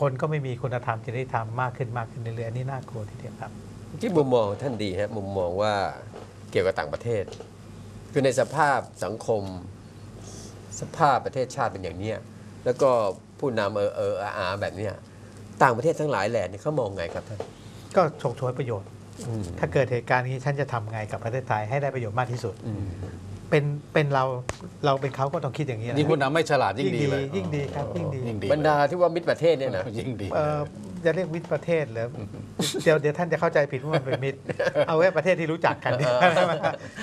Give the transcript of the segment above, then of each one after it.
คนก็ไม่มีคุณธรรมจริยธรรมมากขึ้นมากขึ้นเรื่อยๆอันนี่น่ากลัวทีเดียวครับ ที่มุมมองท่านดีฮะมุมมองว่าเกี่ยวกับต่างประเทศ คือในสภาพสังคม สภาพประเทศชาติเป็นอย่างเนี้ยแล้วก็ผู้นำเออเอออาอาแบบเนี้ยต่างประเทศทั้งหลายแหล่นี่เขามองไงครับท่านก็ฉกฉวยประโยชน์ ถ้าเกิดเหตุการณ์นี้ฉันจะทำไงกับประเทศไทยให้ได้ประโยชน์มากที่สุด เป็นเป็นเราเราเป็นเขาก็ต้องคิดอย่างนี้นะยิ่งผู้นำไม่ฉลาดยิ่งดีเลยยิ่งดีครับยิ่งดียิ่งดีบรรดาที่ว่ามิตรประเทศเนี่ยนะยิ่งดีเอ่อจะเรียกมิตรประเทศเหรือเดี๋ยวเดี๋ยวท่านจะเข้าใจผิดว่ามันเป็นมิตร เอาไว้ประเทศที่รู้จักกันดีกว่า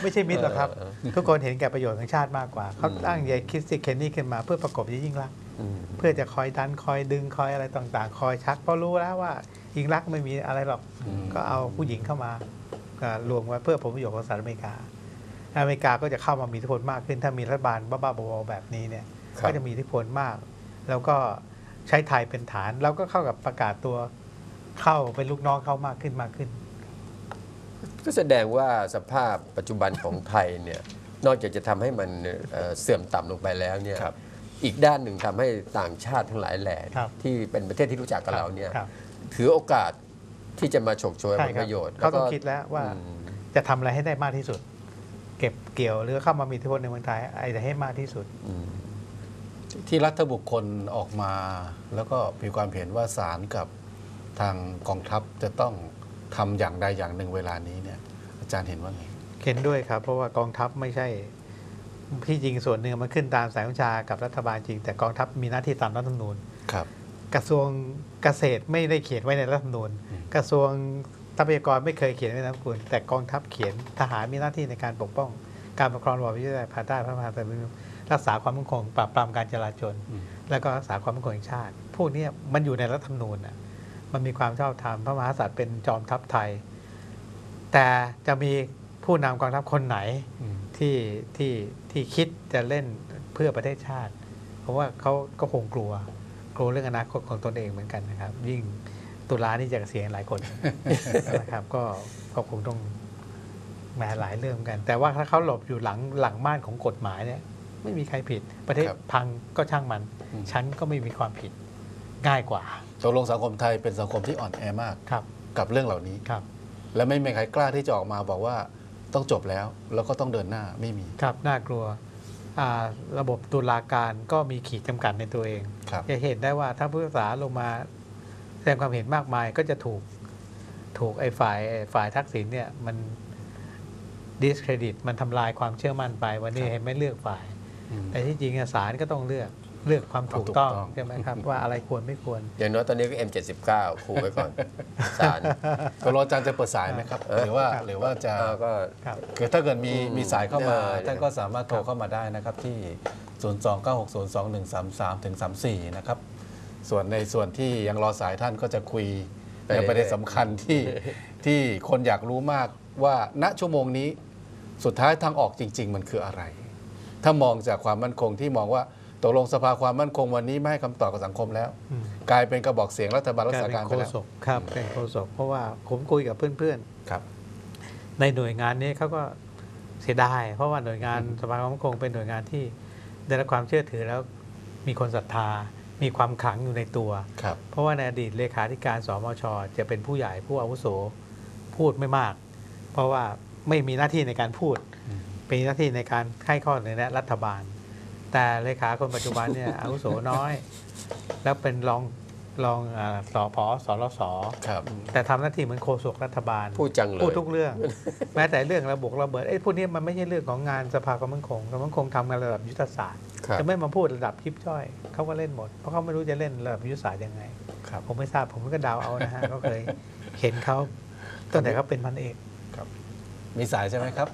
ไม่ใช่มิตรหรอกครับ ทุกคนเห็นแก่ประโยชน์ของชาติมากกว่าเขาตั้งใหญ่คิดสิเคนนี่ขึ้นมาเพื่อประกบยิ่งรักษณ์อืมเพื่อจะคอยดันคอยดึงคอยอะไรต่างๆ คอยชักเพราะรู้แล้วว่ายิ่งรักษณ์ไม่มีอะไรหรอกก็เอาผู้หญิงเข้ามาก็รวมไว้เพื่อผลประโยชน์ของสหรัฐอเมริกา อเมริกาก็จะเข้ามามีอิทธิพลมากขึ้น ถ้ามีรัฐบาลบ้าๆบอๆแบบนี้เนี่ยครับก็จะมีอิทธิพลมาก แล้วก็ใช้ไทยเป็นฐาน แล้วก็เข้ากับประกาศตัวเข้าเป็นลูกน้องเขามากขึ้นมากขึ้น ก็แสดงว่าสภาพปัจจุบันของไทยเนี่ยนอกจากจะทำให้มันเอ่อเสื่อมต่ำลงไปแล้วเนี่ยครับอีกด้านหนึ่งทำให้ต่างชาติทั้งหลายแหล่ครับที่เป็นประเทศที่รู้จักกับเราเนี่ยครับถือโอกาสที่จะมาฉกฉวยใช่ผลคปรับระโยชน์เขาต้องแล้วก็คิดแล้วว่าอืมจะทำอะไรให้ได้มากที่สุดเก็บเกี่ยวหรือเข้ามามีอิทธิพลในเมืองไทยอะไรให้มากที่สุดอืมที่รัฐบุคคลออกมา แล้วก็มีความเห็นว่าศาลกับทางกองทัพจะต้องทำอย่างใดอย่างหนึ่งเวลานี้เนี่ย อาจารย์เห็นว่าไงเห็นด้วยครับ เพราะว่ากองทัพไม่ใช่ที่จริงส่วนหนึ่งมันขึ้นตามสายวิชากับรัฐบาลจริง แต่กองทัพมีหน้าที่ตามรัฐธรรมนูญครับ กระทรวงเกษตรไม่ได้เขียนไว้ในรัฐธรรมนูญอืมกระทรวง ทรัพยากรไม่เคยเขียนไว้ในรัฐธรรมนูญแต่กองทัพเขียนทหารมีหน้าที่ในการปกป้อง การปกครองระบอบประชาธิปไตยภายใต้พระมหากษัตริย์รักษาความมั่นคงปราบปรามการจลาจลอืมแล้วก็รักษาความมั่นคงแห่งชาติ พวกเนี้ยมันอยู่ในรัฐธรรมนูญน่ะมันมีความชอบธรรมพระมหากษัตริย์เป็นจอมทัพไทย แต่จะมีผู้นำกองทัพคนไหนอืมที่ที่ที่คิดจะเล่นเพื่อประเทศชาติ เพราะว่าเขาก็คงกลัว กลัวเรื่องอนาคตของตนเองเหมือนกันนะครับ ยิ่ง ตุลานี่จะเกษียณหลายคนนะครับก็ก็คงต้องแหมหลายเรื่องเหมือนกัน แต่ว่าถ้าเขาหลบอยู่หลังหลังม่านของกฎหมายเนี่ย ไม่มีใครผิด ประเทศครับพังก็ช่างมันอืมฉันก็ไม่มีความผิดง่ายกว่าตกลงสังคมไทยเป็นสังคมที่อ่อนแอมากครับกับเรื่องเหล่านี้ครับ และไม่มีใครกล้าที่จะออกมาบอกว่าต้องจบแล้วแล้วก็ต้องเดินหน้าไม่มีครับน่ากลัวอ่าระบบตุลาการก็มีขีดจำกัดในตัวเองครับจะเห็นได้ว่าถ้าผู้พิพากษาลงมา แสดงความเห็นมากมายก็จะถูกถูกไอ้ฝ่ายไอ้ฝ่ายทักษิณเนี่ยมันดิสเครดิตมันทำลายความเชื่อมั่นไปวันนี้เห็นไม่เลือกฝ่ายอืมแต่ที่จริงอะศาลก็ต้องเลือกเลือกความถูกต้องความถูกต้องใช่ไหมครับ ว่าอะไรควรไม่ควร อย่างน้อยตอนนี้ก็ M79 ขู่ไว้ก่อนศาลตกลงอาจารย์จะเปิดสายไหมครับ หรือว่าครับหรือว่าจะอ่าก็ครับคือถ้าเกิดมีอืมมีสายเข้ามาได้ท่านก็สามารถโทรเข้ามาได้นะครับที่ 029602133ถึง34 นะครับ ส่วนในส่วนที่ยังรอสายท่านก็จะคุยในประเด็นสำคัญที่ที่คนอยากรู้มากว่าณชั่วโมงนี้สุดท้ายทางออกจริง ๆ มันคืออะไร ถ้ามองจากความมั่นคงที่มองว่าตกลงสภาความมั่นคงวันนี้ไม่ให้คำตอบกับสังคมแล้วอืมกลายเป็นกระบอกเสียงรัฐบาลรักกลายษาเป็นการโฆไปแล้วษกครับเป็นโฆษกเพราะว่าผมคุยกับเพื่อนๆครับ ในหน่วยงานนี้เขาก็เสียดายเพราะว่าหน่วยงานสภาความมั่นคงเป็นหน่วยงานที่ได้รับความเชื่อถือแล้วมีคนศรัทธา มีความขลังอยู่ในตัวครับเพราะว่าในอดีตเลขาธิการสมช จะเป็นผู้ใหญ่ผู้อาวุโสพูดไม่มาก เพราะว่าไม่มีหน้าที่ในการพูดอืมเป็นหน้าที่ในการให้ข้อเสนอแนะรัฐบาล แต่เลขาคนปัจจุบันเนี่ยอาวุโสน้อย แล้วเป็นรองรองอาสพสรสครับแต่ทำหน้าที่เหมือนโฆษกรัฐบาล พูดจังเลยพูดทุกเรื่อง แม้แต่เรื่องระบบระเบิดไอ้พวกนี้มันไม่ใช่เรื่องของงานสภาความมั่นคงความมั่นคงทำงานระดับยุทธศาสตร์ครับ จะไม่มาพูดระดับยิบย่อยเขาก็เล่นหมด เพราะเขาไม่รู้จะเล่นระดับยุทธศาสตร์ยังไงครับผมไม่ทราบผมก็เดาเอานะฮะก็เคยเห็นเขาตั้งแต่เขาเป็นพันเอกมีสายใช่ไหมครับ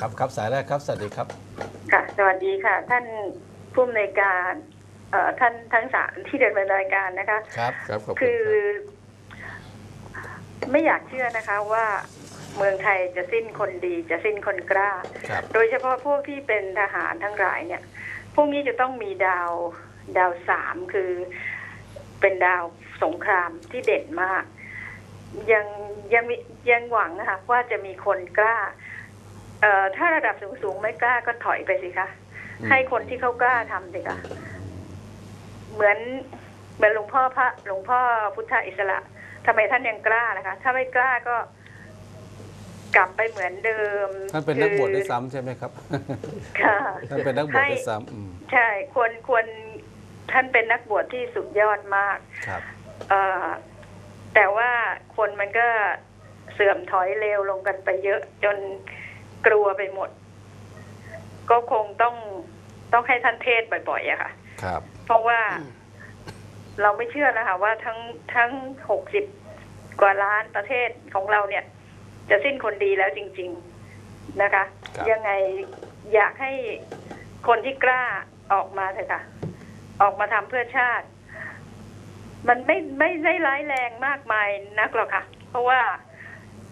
ครับครับสายแรกครับ สวัสดีครับ ค่ะ สวัสดีค่ะ ท่านผู้อำนวยการเอ่อท่านทั้งสามที่เดินรายการนะคะ ครับ ครับขอบคุณคือครับไม่อยากเชื่อนะคะว่า เมืองไทยจะสิ้นคนดีจะสิ้นคนกล้าครับโดยเฉพาะพวกที่เป็นทหารทั้งหลายเนี่ย พวกนี้จะต้องมีดาวดาวสามคือเป็นดาวสงครามที่เด่นมาก ยังยังมียังหวังนะคะว่าจะมีคนกล้า เอ่อถ้าระดับสูงๆไม่กล้าก็ถอยไปสิคะอืมให้คนที่เขากล้าทำสิคะเหมือนเหมือนหลวงพ่อพระหลวงพ่อพุทธอิสระทำไมท่านยังกล้านะคะ ถ้าไม่กล้าก็ กลับไปเหมือนเดิมท่านเป็นนักบวชคือด้วยซ้ำใช่ไหมครับ ค่ะท่านเป็นนักบวชด้วยซ้ำอืมใช่ควรควรท่านเป็นนักบวชที่สุดยอดมากครับเอ่อแต่ว่าคนมันก็เสื่อมถอยเร็วลงกันไปเยอะ จนกลัวไปหมด ก็คงต้องต้องให้ท่านเทศน์บ่อยๆอะค่ะ ครับ เพราะว่าเราไม่เชื่อนะคะว่าทั้งทั้งหกสิบกว่าล้านประเทศของเราเนี่ย จะสิ้นคนดีแล้วจริง ๆนะคะครับยังไงอยากให้คนที่กล้าออกมาเถอะค่ะ ออกมาทำเพื่อชาติ มันไม่ไม่ได้ร้ายแรงมากมายนักหรอกค่ะ เพราะว่า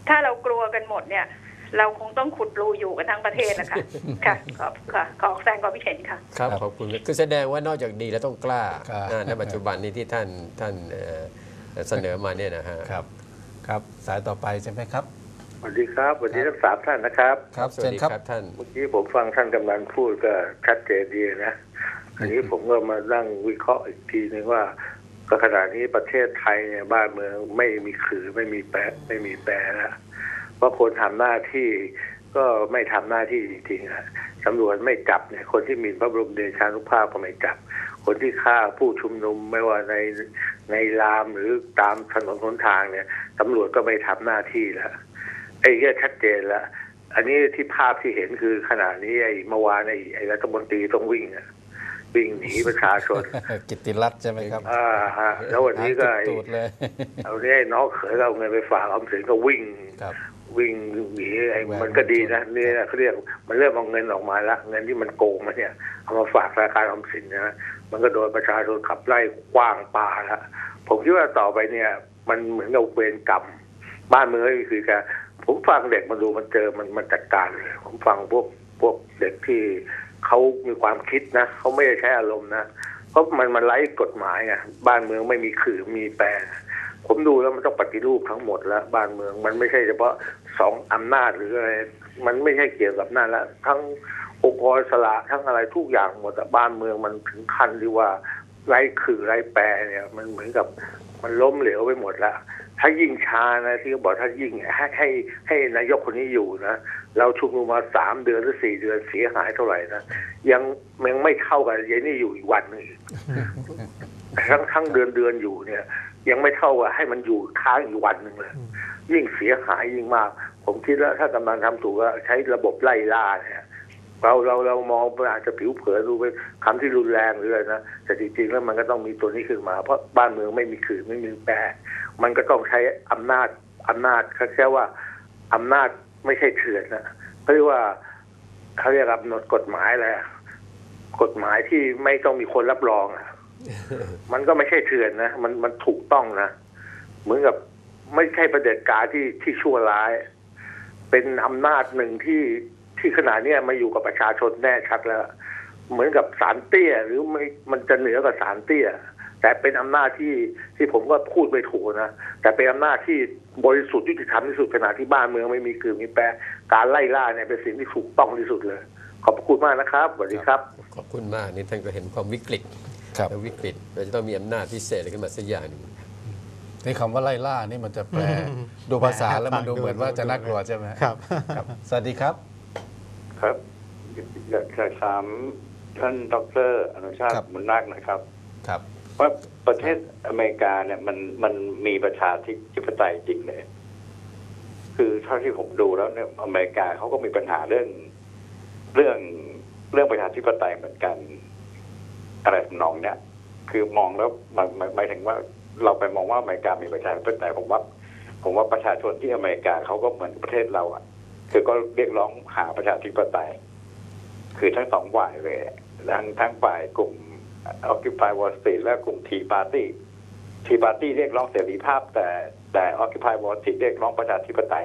ถ้าเรากลัวกันหมดเนี่ย เราคงต้องขุดรูอยู่กันทั้งประเทศนะคะค่ะขอบค่ะขอแสดงความคิดเห็นค่ะครับครับขอบคุณคือแสดงว่านอกจากดีแล้วต้องกล้าครับอ่าในปัจจุบันนี้ที่ท่านท่านเอ่อเสนอมาเนี่ยนะฮะครับ ครับ สายต่อไปใช่ไหมครับส วัสดีครับสวัสดีทั้งสามท่านนะครับ ครับสวัเชิสญดีครับครับท่าน เมื่อกี้ผมฟังท่านกำนันพูดก็ชัดเจนดีนะ อันนี้ผมก็มานั่งวิเคราะห์อีกทีนึงว่าก็ขณะนี้ประเทศไทยเนี่ยบ้านเมืองไม่มีขือไม่มีแปะไม่มีแปรแล้วเพราะคนทำหน้าที่ก็ไม่ทำหน้าที่จริงๆอะตำรวจไม่จับเนี่ยคนที่หมีพระบรมเดชานุภาพก็ไม่จับ คนที่ฆ่าผู้ชุมนุมไม่ว่าในในรามหรือตามถนนหนทางเนี่ยตำรวจก็ไม่ทำหน้าที่แล้ว ไอ้เนี่ยชัดเจนแล้วอันนี้ที่ภาพที่เห็นคือขณะนี้ไอ้เมื่อวานไอ้ไอ้รัฐมนตรีต้องวิ่งอะวิ่งหนีประชาชนกิตติรัตน์ใช่ไหมครับอ่าฮะแล้ววันนี้ก็หาไอ้ตูดๆเลยเอาเนี่ยไอ้น้องเขยก็เอาเงินไปฝากออมสินก็วิ่งครับวิ่งหนีไอ้แหวนมันก็ดีนะมันชนนี่นะเขาเรียกมันเริ่มเอาเงินออกมาละเงินที่มันโกงมาเนี่ยเอามาฝากธนาคารออมสินนะมันก็โดนประชาชนขับไล่กว้างปาละผมคิดว่าต่อไปเนี่ย มันเหมือนกับเวรกรรมบ้านเมืองก็คือการ ผมฟังเด็กมาดูมันเจอมันมันจัดการเลยผมฟังพวกพวกเด็กที่เขามีความคิดนะเขาไม่ได้ใช้อารมณ์นะเพราะมันมันไร้กฎหมายไงบ้านเมืองไม่มีขื่อมีแปรผมดูแล้วมันต้องปฏิรูปทั้งหมดแล้วบ้านเมืองมันไม่ใช่เฉพาะสองอำนาจหรืออะไรมันไม่ใช่เกี่ยวกับนั่นล้วทั้งองค์กรสระทั้งอะไรทุกอย่างหมดอะบ้านเมืองมันถึงขั้นที่ว่าไร้ขื่อไร้แปรเนี่ย มันเหมือนกับมันล้มเหลวไปหมดแล้ว ถ้ายิ่งช้านะที่เขาบอกถ้ายิ่งให้ให้ให้นายกคนนี้อยู่นะเราชุมนุมมาสามเดือนหรือสี่เดือนเสียหายเท่าไหร่นะยังยังไม่เท่ากับยายนี่อยู่อีกวันหนึงอีกทั้งทั้งเดือนเดือนอยู่เนี่ย ยังไม่เท่ากับให้มันอยู่ค้างอีกวันหนึ่งเลยยิ่งเสียหายยิ่งมาก ผมคิดแล้วถ้ากำลังทำถูกก็ใช้ระบบไล่ล่าเนี่ย เราเราเรามองมันอาจจะผิวเผินดูเป็นคำที่รุนแรงหรืออะไรนะแต่จริงๆแล้วมันก็ต้องมีตัวนี้ขึ้นมา เพราะบ้านเมืองไม่มีขื่อไม่มีแปรมันก็ต้องใช้อำนาจอำนาจเขาแค่ว่าอำนาจไม่ใช่เถื่อนนะเขาเรียกว่าเขาเรียกกำหนดกฎหมายอะไรอะกฎหมายที่ไม่ต้องมีคนรับรองอะมันก็ไม่ใช่เถื่อนนะมันมันถูกต้องนะเหมือนกับไม่ใช่ประเผด็จการที่ที่ชั่วร้าย เป็นอำนาจหนึ่งที่ ที่ขณะเนี้ยมาอยู่กับประชาชนแน่ชัดแล้ว เหมือนกับสารเตี้ย หรือไม่มันจะเหนือกว่าสารเตี้ย แต่เป็นอำนาจที่ที่ผมก็พูดไม่ถูกนะ แต่เป็นอำนาจที่บริสุทธิ์ยุติธรรมที่สุดขณะที่บ้านเมืองไม่มีคือมีแปรการไล่ล่าเนี่ยเป็นสิ่งที่ถูกต้องที่สุดเลย ขอบพระคุณมากนะครับสวัสดีครับ ขอบคุณมากนี่ท่านก็เห็นความวิกฤตครับและวิกฤตเราจะต้องมีอำนาจพิเศษอะไรขึ้นมาสักอย่างหนึ่งในคำว่าไล่ล่านี่มันจะแปลดูภาษาแล้วมันดูเหมือนว่าจะน่ากลัวใช่ไหมครับครับสวัสดีครับ ครับอยากจะถามท่านดรอนุชาติครับมุนนาคหน่อยครับ ครับ ว่าประเทศอเมริกาเนี่ยมันมันมีประชาธิปไตยจริงเลยคือเท่าที่ผมดูแล้วเนี่ยอเมริกาเขาก็มีปัญหาเรื่อง เรื่องเรื่องประชาธิปไตยเหมือนกัน อะไรทำนองเนี่ย คือมองแล้วหมายหมายหมายถึงว่าเราไปมองว่าอเมริกามีประชาธิปไตยผมว่า ผมว่าประชาชนที่อเมริกาเขาก็เหมือนประเทศเราอะ คือก็เรียกร้องหาประชาธิปไตย คือทั้งสองฝ่ายเลยทั้งทั้งฝ่ายกลุ่ม Occupy Wall Street และกลุ่ม Tea Party Tea Party เรียกร้องเสรีภาพ แต่แต่ Occupy Wall Street เรียกร้องประชาธิปไตย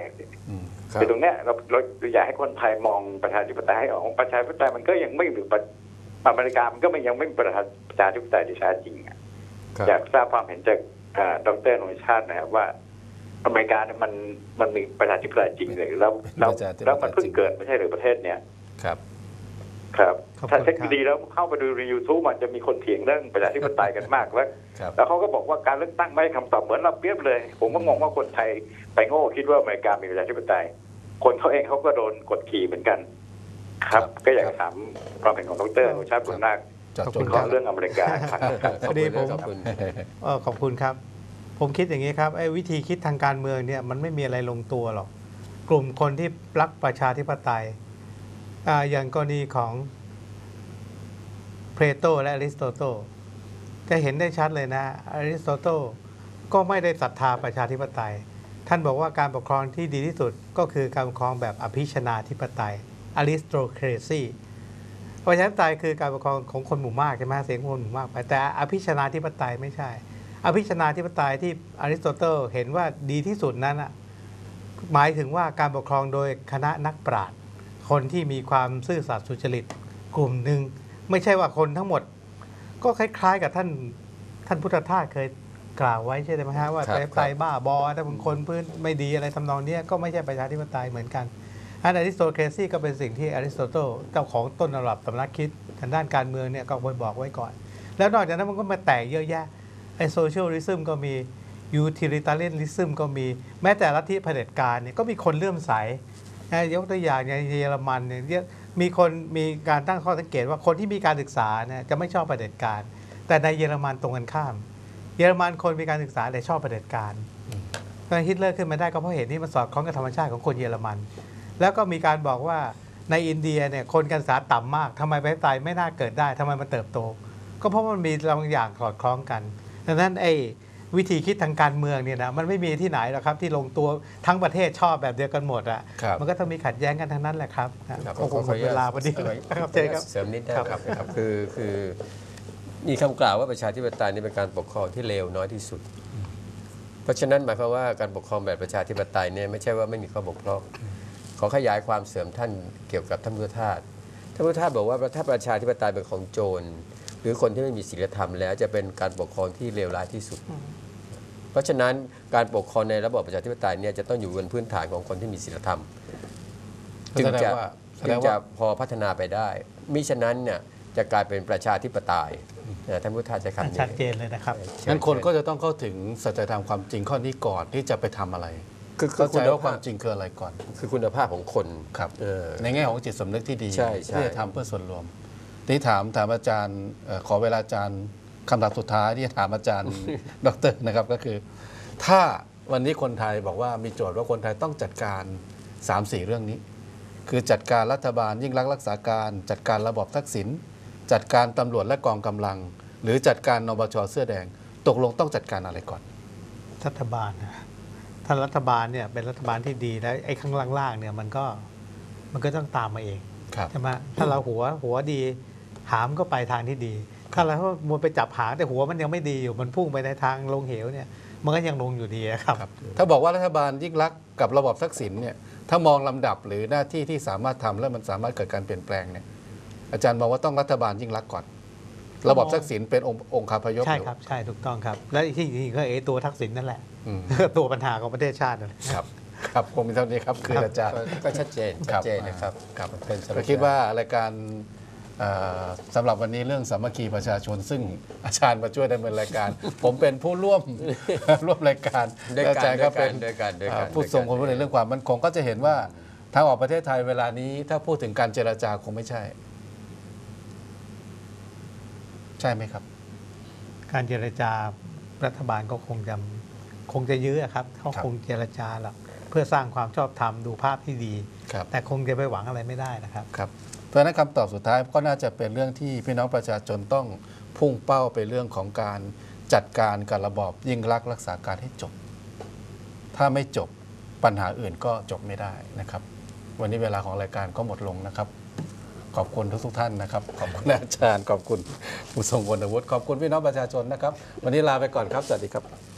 อืมครับคือตรงเนี้ยเราเราเราอยากให้คนไทยมองประชาธิปไตยให้ออกประชาธิปไตยมันก็ยังไม่มีประอเมริกามันก็มันยังไม่มีประชาประชาธิปไตยที่แท้จริงอะครับอยากทราบความเห็นจากอ่าดรนงชาตินะครับว่า อเมริกาเนี่ยมันมันมีประชาธิปไตยจริงเลยแล้วแล้วประชาธิปไตยแล้วมันเพิ่งจริงเกิดไม่ใช่หรือประเทศเนี่ยครับ ครับขอบคุณถ้าเช็คครับดีๆแล้วเข้าไปดูใน YouTube มันจะมีคนเถียงเรื่องประชาธิปไตยกันมากแล้วครับแล้วเขาก็บอกว่าการเลือกตั้งไม่ให้คำตอบเหมือนเราเปรียบเลย ผมก็งงว่าคนไทยไปโง่คิดว่าอเมริกามีประชาธิปไตย คนเขาเองเขาก็โดนกดขี่เหมือนกัน ครับ ก็อยากจะถามความเห็นของดรอนุชาติบุญนาคจอดขอบจคุงณขคอรับเรื่องอเมริกาครับขอบพอดีคุณผมขอบคุณเออขอบคุณครับ ผมคิดอย่างนี้ครับไอ้วิธีคิดทางการเมืองเนี่ยมันไม่มีอะไรลงตัวหรอก กลุ่มคนที่รักประชาธิปไตยออย่างกรณีของเพลโตและอริสโตเตลจะเห็นได้ชัดเลยนะอริสโตเตลก็ไม่ได้ศรัทธาประชาธิปไตย ท่านบอกว่าการปกครองที่ดีที่สุดก็คือการปกครองแบบอภิชนาธิปไตยอริสโตเครซีประชาธิปไตยคือการปกครองของคนหมู่มากใช่ไหมเสียงคนหมู่มากไปแต่อภิชนาธิปไตยไม่ใช่ อภิชนาธิปไตยที่อริสโตเติลเห็นว่าดีที่สุดนั้นอะหมายถึงว่าการปกครองโดยคณะนักปราชญ์คนที่มีความซื่อสัตย์สุจริตกลุ่มหนึ่งไม่ใช่ว่าคนทั้งหมด ก็คล้าย ๆ กับท่านท่านพุทธทาสเคยกล่าวไว้ใช่ไหมฮะว่าครับประชาธิปไตยบ้าบอถ้าบางคนพื้นไม่ดีอะไรทำนองเนี้ยก็ไม่ใช่ประชาธิปไตยเหมือนกันอันอริสโตเครซีก็เป็นสิ่งที่อริสโตเติลเจ้าของต้นตำรับสำนักคิดทางด้านการเมืองเนี่ยก็เคยบอกไว้ก่อน แล้วนอกจากนั้นมันก็มาแตกเยอะแยะ ไอโซเชียลลิซึมก็มียูทิลิตาเลียนลิซึมก็มีแม้แต่ลัทธิเผด็จการเนี่ยก็มีคนเลื่อมใสนะยกตัวอย่างในเยอรมันเนี่ยมีคนมีการตั้งข้อสังเกตว่าคนที่มีการศึกษาเนี่ยจะไม่ชอบเผด็จการ แต่ในเยอรมันตรงกันข้าม เยอรมันคนมีการศึกษาแต่ชอบเผด็จการตอนฮิตเลอร์ขึ้นมาได้ก็เพราะเหตุนี้มันสอดคล้องกับธรรมชาติของคนเยอรมัน แล้วก็มีการบอกว่าในอินเดียเนี่ยคนการศึกษาต่ำมากทำไมประเทศไทยไม่น่าเกิดได้ทำไมมันเติบโต ก็เพราะมันมีบางอย่างสอดคล้องกัน ดังนั้นไอ้วิธีคิดทางการเมืองเนี่ยนะมันไม่มีที่ไหนหรอกครับที่ลงตัวทั้งประเทศชอบแบบเดียวกันหมดอะครับมันก็ต้องมีขัดแย้งกันทั้งนั้นแหละครับครับก็คงหมดเวลาพอดีขออนุญาตครับเชิญครับเสริมนิดนะคครัรับบคือคือมีคำกล่าวว่าประชาธิปไตยนี่เป็นการปกครองที่เลวน้อยที่สุด เพราะฉะนั้นหมายความว่าการปกครองแบบประชาธิปไตยเนี่ยไม่ใช่ว่าไม่มีข้อบกพร่องขอขยายความเสริมท่านเกี่ยวกับท่านพุทธทาสท่านพุทธทาสบอกว่าถ้าประชาธิปไตยเป็นของโจร หรือคนที่ไม่มีศีลธรรมแล้วจะเป็นการปกครองที่เลวร้ายที่สุด เพราะฉะนั้นการปกครองในระบอบประชาธิปไตยเนี่ยจะต้องอยู่บนพื้นฐานของคนที่มีศีลธรรม จึงแสดงจะว่าแสจึดงงจะว่าพอพัฒนาไปได้มิฉะนั้นเนี่ยจะกลายเป็นประชาธิปไตยนะท่านพุทธาใช้คำนี้ชัดเจนเลยนะครับเชิญงั้นคนก็จะต้องเข้าถึงสัจธรรมความจริงข้อนี้ก่อนที่จะไปทำอะไร คือคืเข้าอใจคุณว่าคามภาวพจริงคืออะไรก่อน คือคุณภาพของคนครับเออในแง่ของจิตสำนึกที่ดีใช่ใช่ที่จะทำเพื่อส่วนรวมที นี้ถามถามอาจารย์เอ่อขอเวลาอาจารย์คำถามสุดท้ายที่จะถามอาจารย์ดอกเตอรนะครับก็คือ ถ้าวันนี้คนไทยบอกว่ามีโจทย์ว่าคนไทยต้องจัดการ 3 4 เรื่องนี้ คือจัดการรัฐบาลยิ่งรักษณ์รักษาการ จัดการระบอบทักษิณจัดการตำรวจและกองกำลัง หรือจัดการนบชเสื้อแดง ตกลงต้องจัดการอะไรก่อน รัฐบาลนะถ้ารัฐบาลเนี่ยเป็นรัฐบาลที่ดีแล้วไอ้ข้างล่างๆเนี่ยมันก็มันก็ต้องตามมาเองครับใช่ไหมถ้าเราหัวหัวดี หามก็ไปทางที่ดี ถ้าเรามัวไปจับหางแต่หัวมันยังไม่ดีอยู่มันพุ่งไปในทางลงเหวเนี่ยมันก็ยังลงอยู่ดีอะครับครับ ถ้าบอกว่ารัฐบาลยิ่งรักษณ์กับระบอบทักษิณเนี่ยถ้ามองลำดับหรือหน้าที่ที่สามารถทำแล้วมันสามารถเกิดการเปลี่ยนแปลงเนี่ยอาจารย์มองว่าต้องรัฐบาลยิ่งรักษณ์ก่อน ระบอบทักษิณเป็นองค์องค์คาพยพใช่หอครับใช่ถูกต้องครับ และที่จริงๆก็เอตัวทักษิณนั่นแหละอืมตัวปัญหาของประเทศชาตินั่นแหละครับครับคงมีเท่านี้ครับคืออาจารย์ก็ก็ชัดเจนคชัรัดบเจนนะครับครับเป็นสรุปก็คิดว่ารายการเอ่อ สำหรับวันนี้เรื่องสามัคคีประชาชน ซึ่งอาจารย์มาช่วยดำเนินรายการ ผมเป็นผู้ร่วมร่วมรายการด้วยและอากัจารนย์ด้ก็วยเป็กันนด้วยกันด้วยกันอ่าผู้ทรงคุณวุฒิในเรื่องความมั่นคงก็จะเห็นว่าทางออกประเทศไทยเวลานี้ ถ้าพูดถึงการเจรจาคงไม่ใช่ ใช่ไหมครับ การเจรจารัฐบาลก็คงจะคงจะยื้ออะครับเขาครับคงเจรจาหรอกเพื่อสร้างความชอบธรรมดูภาพที่ดีครับแต่คงจะไปหวังอะไรไม่ได้นะครับครับ เพราะนั้นคำตอบสุดท้ายก็น่าจะเป็นเรื่องที่พี่น้องประชาชนต้องพุ่งเป้าไปเรื่องของการจัดการกับระบอบยิ่งรักรักษาการให้จบ ถ้าไม่จบปัญหาอื่นก็จบไม่ได้นะครับ วันนี้เวลาของรายการก็หมดลงนะครับ ขอบคุณทุกทุกๆท่านนะครับ ขอบคุณอาจารย์ขอบคุณผู้ทรงวุฒิขอบคุณพี่น้องประชาชนนะครับ วันนี้ลาไปก่อนครับสวัสดีครับ